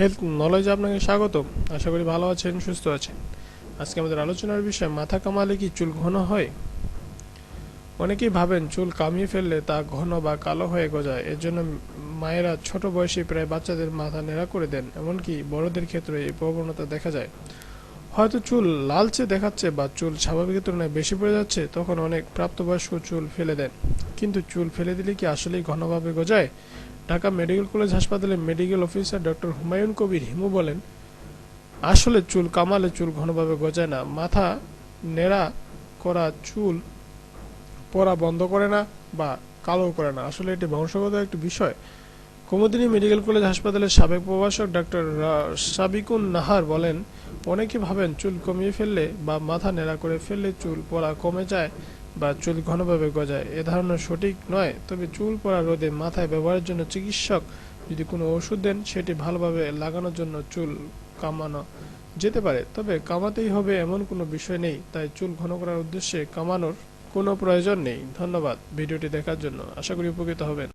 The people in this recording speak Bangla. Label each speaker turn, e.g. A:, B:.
A: হেলথ নলেজে আপনাকে স্বাগত আশা করি ভালো আছেন, সুস্থ আছেন। আজকে আমাদের আলোচনার বিষয়, মাথা কামালে কি চুল ঘন হয়? অনেকেই ভাবেন চুল কামিয়ে ফেললে তা ঘন বা কালো হয়ে গজায়। এর জন্য মায়েরা ছোট বয়সে প্রায় বাচ্চাদের মাথা নেড়া করে দেন। এমনকি বড়দের ক্ষেত্রে এই প্রবণতা দেখা যায়। হয়তো চুল লালচে দেখাচ্ছে বা চুল স্বাভাবিকের তুলনায় বেশি পড়ে যাচ্ছে, তখন অনেক প্রাপ্তবয়স্ক চুল ফেলে দেন। কিন্তু চুল ফেলে দিলে কি আসলেই ঘনভাবে গজায়? ঢাকা মেডিকেল কলেজ হাসপাতালে medical officer doctor Humayun Kabir Himu বলেন, আসলে চুল কামালে চুল ঘনভাবে গজায় না, মাথা নেড়া করা চুল পরা বন্ধ করে না বা কালো করে না। আসলে এটি বংশগত একটি বিষয়। কুমুদিনী মেডিকেল কলেজ হাসপাতালের সাবেক প্রভাষক ডাক্তার সাবিকুন নাহার বলেন, অনেকে ভাবেন চুল কমিয়ে ফেললে বা মাথা নেড়া করে ফেললে চুল পরা কমে যায় বা চুল ঘনভাবে গজায়। এ ধারণা সঠিক নয়, তবে চুল পড়া রোদে মাথায় ব্যবহারের জন্য চিকিৎসক যদি কোনো ওষুধ দেন, সেটি ভালোভাবে লাগানোর জন্য চুল কামানো যেতে পারে। তবে কামাতেই হবে এমন কোনো বিষয় নেই, তাই চুল ঘন করার উদ্দেশ্যে কামানোর কোনো প্রয়োজন নেই। ধন্যবাদ ভিডিওটি দেখার জন্য। আশা করি উপকৃত হবেন।